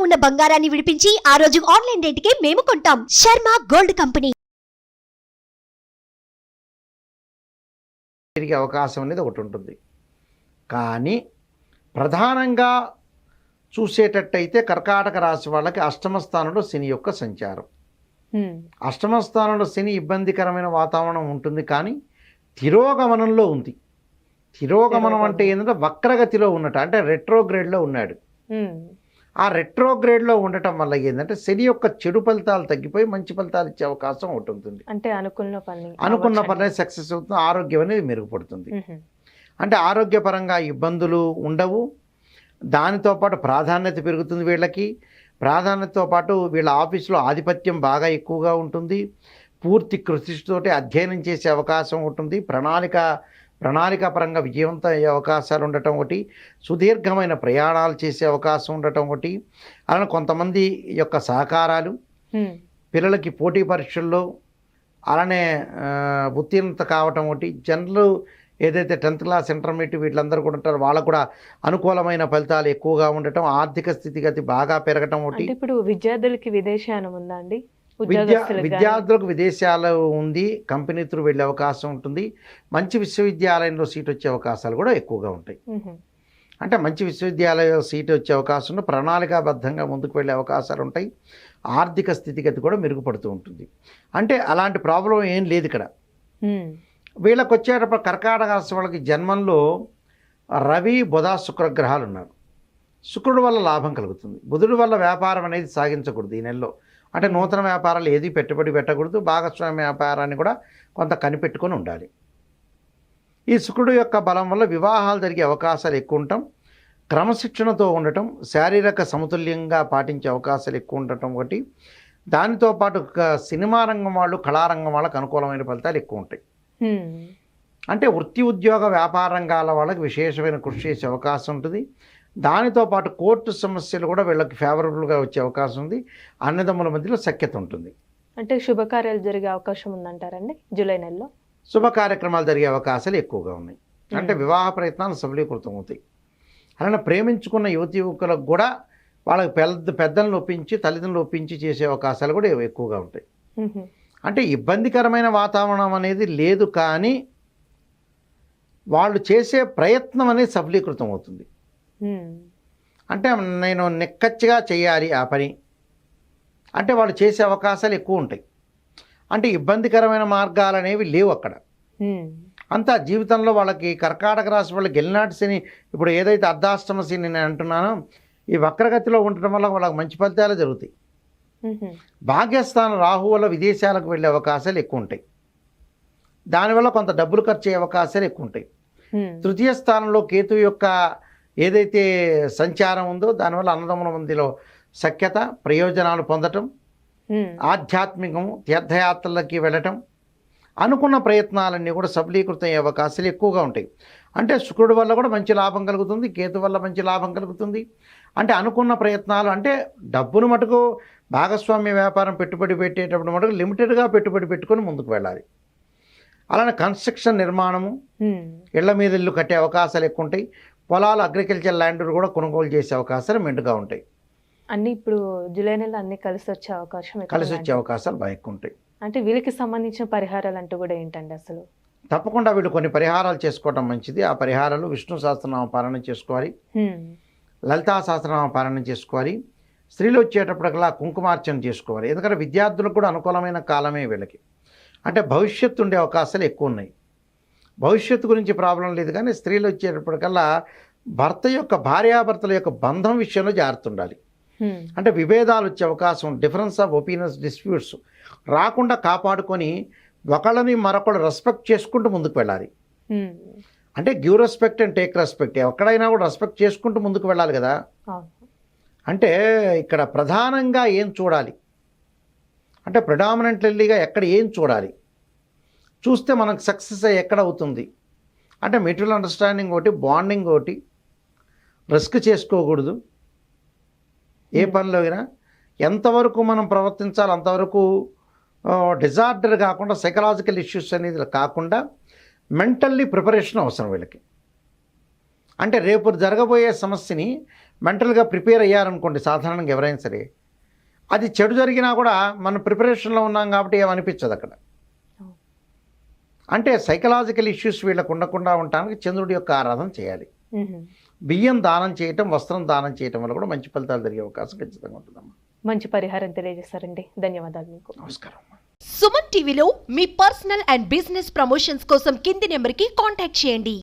ఉన్న బంగారాన్ని విడిపించి ఆ రోజు ఆన్లైన్ రేటుకే మేము కొంటాం. Sharma gold company. తిరిగే అవకాశం అనేది ఒకటి ఉంటుంది. కానీ ప్రధానంగా చూసేటట్టయితే కర్కాటక రాశి వాళ్ళకి అష్టమ స్థానంలో శని యొక్క సంచారం. హ్మ్. అష్టమ స్థానంలో శని ఇబ్బందికరమైన వాతావరణం ఉంటుంది కానీ తిరోగమనంలో ఉంది. తిరోగమనం అంటే ఏంటంటే వక్రగతిలో ఉన్నట అంటే రెట్రోగ్రేడ్లో ఉన్నాడు. హ్మ్. ఆ రెట్రోగ్రేడ్లో ఉండటం వల్ల ఏంటంటే శని యొక్క చెడు ఫలితాలు తగ్గిపోయి మంచి ఫలితాలు ఇచ్చే అవకాశం ఒకటి ఉంటుంది. అంటే అనుకున్న పని అనుకున్న. పని సక్సెస్ అవుతుంది ఆరోగ్యం అనేది మెరుగుపడుతుంది. అంటే ఆరోగ్యపరంగా ఇబ్బందులు ఉండవు. దానితో పాటు ప్రాధాన్యత పెరుగుతుంది వీళ్ళకి. ప్రాధాన్యతతో పాటు వీళ్ళ ఆఫీసులో ఆధిపత్యం బాగా ఎక్కువగా ఉంటుంది. పూర్తి కృషితోటి అధ్యయనం చేసే అవకాశం ఉంటుంది ప్రణాళిక ప్రణాళికాపరంగా విజయవంతం అయ్యే అవకాశాలు ఉండటం ఒకటి సుదీర్ఘమైన ప్రయాణాలు చేసే అవకాశం ఉండటం ఒకటి. అలానే కొంతమంది యొక్క సహకారాలు. పిల్లలకి పోటీ పరీక్షల్లో అలానే ఉత్తీర్ణత కావటం ఒకటి. జనరల్ ఏదైతే టెన్త్ క్లాస్ ఇంటర్మీడియట్ వీళ్ళందరూ కూడా ఉంటారో వాళ్ళకు కూడా అనుకూలమైన ఫలితాలు ఎక్కువగా ఉండటం ఆర్థిక స్థితిగతి బాగా పెరగటం ఒకటి. ఇప్పుడు విద్యార్థులకి విదేశానం ఉందా అండి? విద్యా? విద్యార్థులకు విదేశాలు ఉంది కంపెనీ త్రూ వెళ్ళే అవకాశం ఉంటుంది. మంచి విశ్వవిద్యాలయంలో సీట్ వచ్చే అవకాశాలు కూడా ఎక్కువగా ఉంటాయి. అంటే మంచి విశ్వవిద్యాలయ సీట్ వచ్చే అవకాశం ఉంది ప్రణాళికాబద్ధంగా ముందుకు వెళ్ళే అవకాశాలు ఉంటాయి. ఆర్థిక స్థితిగతి కూడా మెరుగుపడుతూ ఉంటుంది. అంటే అలాంటి ప్రాబ్లం ఏం లేదు ఇక్కడ. వీళ్ళకి వచ్చేటప్పుడు కర్కాటక రాశి వాళ్ళకి జన్మంలో రవి బుధ శుక్ర గ్రహాలు ఉన్నారు. శుక్రుడు వల్ల లాభం కలుగుతుంది. బుధుడు వల్ల వ్యాపారం అనేది సాగించకూడదు ఈ నెలలో. అంటే నూతన వ్యాపారాలు ఏది పెట్టుబడి పెట్టకూడదు భాగస్వామ్య వ్యాపారాన్ని కూడా కొంత కనిపెట్టుకొని ఉండాలి. ఈ శుక్రుడు యొక్క బలం వల్ల వివాహాలు జరిగే అవకాశాలు ఎక్కువ ఉండటం క్రమశిక్షణతో ఉండటం శారీరక సమతుల్యంగా పాటించే అవకాశాలు ఎక్కువ ఉండటం ఒకటి. దానితో పాటు సినిమా రంగం వాళ్ళు కళారంగం వాళ్ళకి అనుకూలమైన ఫలితాలు ఎక్కువ ఉంటాయి. అంటే వృత్తి ఉద్యోగ వ్యాపార రంగాల వాళ్ళకి విశేషమైన కృషి చేసే అవకాశం ఉంటుంది. దానితో పాటు కోర్టు సమస్యలు కూడా వీళ్ళకి ఫేవరబుల్గా వచ్చే అవకాశం ఉంది. అన్నదమ్ముల మధ్యలో సఖ్యత ఉంటుంది. అంటే శుభకార్యాలు జరిగే అవకాశం ఉందంటారండి? జూలై నెలలో? శుభ కార్యక్రమాలు జరిగే అవకాశాలు ఎక్కువగా ఉన్నాయి. అంటే. వివాహ ప్రయత్నాలు సఫలీకృతం అవుతాయి. అలానే ప్రేమించుకున్న యువతి యువకులకు కూడా వాళ్ళకి పెద్ద పెద్దలను ఒప్పించి తల్లిదండ్రులు ఒప్పించి చేసే అవకాశాలు కూడా ఎక్కువగా ఉంటాయి. అంటే ఇబ్బందికరమైన వాతావరణం అనేది లేదు కానీ వాళ్ళు చేసే ప్రయత్నం అనేది సఫలీకృతం అవుతుంది. అంటే నేను నిక్కచ్చిగా చేయాలి ఆ పని. అంటే వాళ్ళు చేసే అవకాశాలు ఎక్కువ ఉంటాయి. అంటే ఇబ్బందికరమైన మార్గాలు అనేవి లేవు అక్కడ. అంతా జీవితంలో వాళ్ళకి కర్కాటక రాశి వాళ్ళకి గెలినాటి శని ఇప్పుడు ఏదైతే అర్ధాష్టమ శని నేను అంటున్నానో ఈ వక్రగతిలో ఉండటం వల్ల వాళ్ళకి మంచి ఫలితాలు జరుగుతాయి. భాగ్యస్థానం రాహు వల్ల విదేశాలకు వెళ్ళే అవకాశాలు ఎక్కువ ఉంటాయి. దానివల్ల కొంత డబ్బులు ఖర్చు అయ్యే అవకాశాలు ఎక్కువ ఉంటాయి. తృతీయ స్థానంలో కేతు యొక్క ఏదైతే సంచారం ఉందో దానివల్ల అన్నదమ్ముల మందిలో సఖ్యత ప్రయోజనాలు పొందటం. ఆధ్యాత్మికం తీర్థయాత్రలకి వెళ్ళటం అనుకున్న ప్రయత్నాలన్నీ కూడా సఫలీకృతం అయ్యే అవకాశాలు ఎక్కువగా ఉంటాయి అంటే శుక్రుడి వల్ల కూడా మంచి లాభం కలుగుతుంది కేతు వల్ల మంచి లాభం కలుగుతుంది అంటే అనుకున్న ప్రయత్నాలు అంటే డబ్బును మటుకు భాగస్వామ్య వ్యాపారం పెట్టుబడి పెట్టేటప్పుడు మటుకు లిమిటెడ్గా పెట్టుబడి పెట్టుకొని ముందుకు వెళ్ళాలి అలానే కన్స్ట్రక్షన్ నిర్మాణము. ఇళ్ళ మీద ఇల్లు కట్టే అవకాశాలు ఎక్కువ ఉంటాయి పొలాలు అగ్రికల్చర్ ల్యాండ్ కూడా కొనుగోలు చేసే అవకాశాలు మెండుగా ఉంటాయి. అన్ని ఇప్పుడు జూలై నెలలో అన్ని కలిసి వచ్చే అవకాశం కలిసి వచ్చే. అవకాశాలు బాగా ఎక్కువ ఉంటాయి. అంటే వీళ్ళకి సంబంధించిన పరిహారాలు అంటూ కూడా ఏంటండి అసలు? తప్పకుండా వీళ్ళు కొన్ని పరిహారాలు చేసుకోవడం మంచిది. ఆ పరిహారాలు విష్ణు సహస్రనామ పాలన చేసుకోవాలి. లలితా సహస్రనామ పాలన చేసుకోవాలి. స్త్రీలు వచ్చేటప్పటికల్లా కుంకుమార్చన చేసుకోవాలి. ఎందుకంటే విద్యార్థులకు కూడా అనుకూలమైన కాలమే వీళ్ళకి. అంటే భవిష్యత్తు ఉండే అవకాశాలు ఎక్కువ ఉన్నాయి. భవిష్యత్తు గురించి ప్రాబ్లం లేదు కానీ స్త్రీలు వచ్చేటప్పటికల్లా భర్త యొక్క భార్యాభర్తల యొక్క బంధం విషయంలో జాగ్రత్త ఉండాలి. అంటే విభేదాలు వచ్చే అవకాశం డిఫరెన్స్ ఆఫ్ ఒపీనియన్స్ డిస్ప్యూట్స్ రాకుండా కాపాడుకొని ఒకళ్ళని మరొకళ్ళు రెస్పెక్ట్ చేసుకుంటూ ముందుకు వెళ్ళాలి. అంటే give respect and take respect ఎక్కడైనా కూడా రెస్పెక్ట్ చేసుకుంటూ ముందుకు వెళ్ళాలి కదా. అంటే ఇక్కడ ప్రధానంగా ఏం చూడాలి? అంటే ప్రిడామినెంట్లీగా ఎక్కడ ఏం చూడాలి? చూస్తే మనకు సక్సెస్ ఎక్కడ అవుతుంది? అంటే మెటీరియల్ అండర్స్టాండింగ్ ఒకటి బాండింగ్ ఒకటి రిస్క్ చేసుకోకూడదు. ఏ Hmm. పనిలో అయినా ఎంతవరకు మనం ప్రవర్తించాలి అంతవరకు డిజార్డర్ కాకుండా సైకలాజికల్ ఇష్యూస్ అనేది కాకుండా మెంటల్లీ ప్రిపరేషన్ అవసరం వీళ్ళకి. అంటే రేపు జరగబోయే సమస్యని మెంటల్గా ప్రిపేర్ అయ్యారనుకోండి సాధారణంగా ఎవరైనా సరే అది చెడు జరిగినా కూడా మనం ప్రిపరేషన్లో ఉన్నాం కాబట్టి ఏమనిపించదు అక్కడ. అంటే సైకలాజికల్ ఇష్యూస్ వీళ్ళకు ఉండకుండా ఉండటానికి చంద్రుడి యొక్క ఆరాధన చేయాలి. బియ్యం దానం చేయటం వస్త్రం దానం చేయటం వల్ల కూడా మంచి ఫలితాలు జరిగే అవకాశం ఖచ్చితంగా ఉంటుందమ్మా. మంచి పరిహారం తెలియజేస్తారండి. ధన్యవాదాలు మీకు. నమస్కారం అమ్మా. సుమన్ టీవీలో మీ పర్సనల్ అండ్ బిజినెస్ ప్రమోషన్స్ కోసం కింది నెంబర్కి కాంటాక్ట్ చేయండి.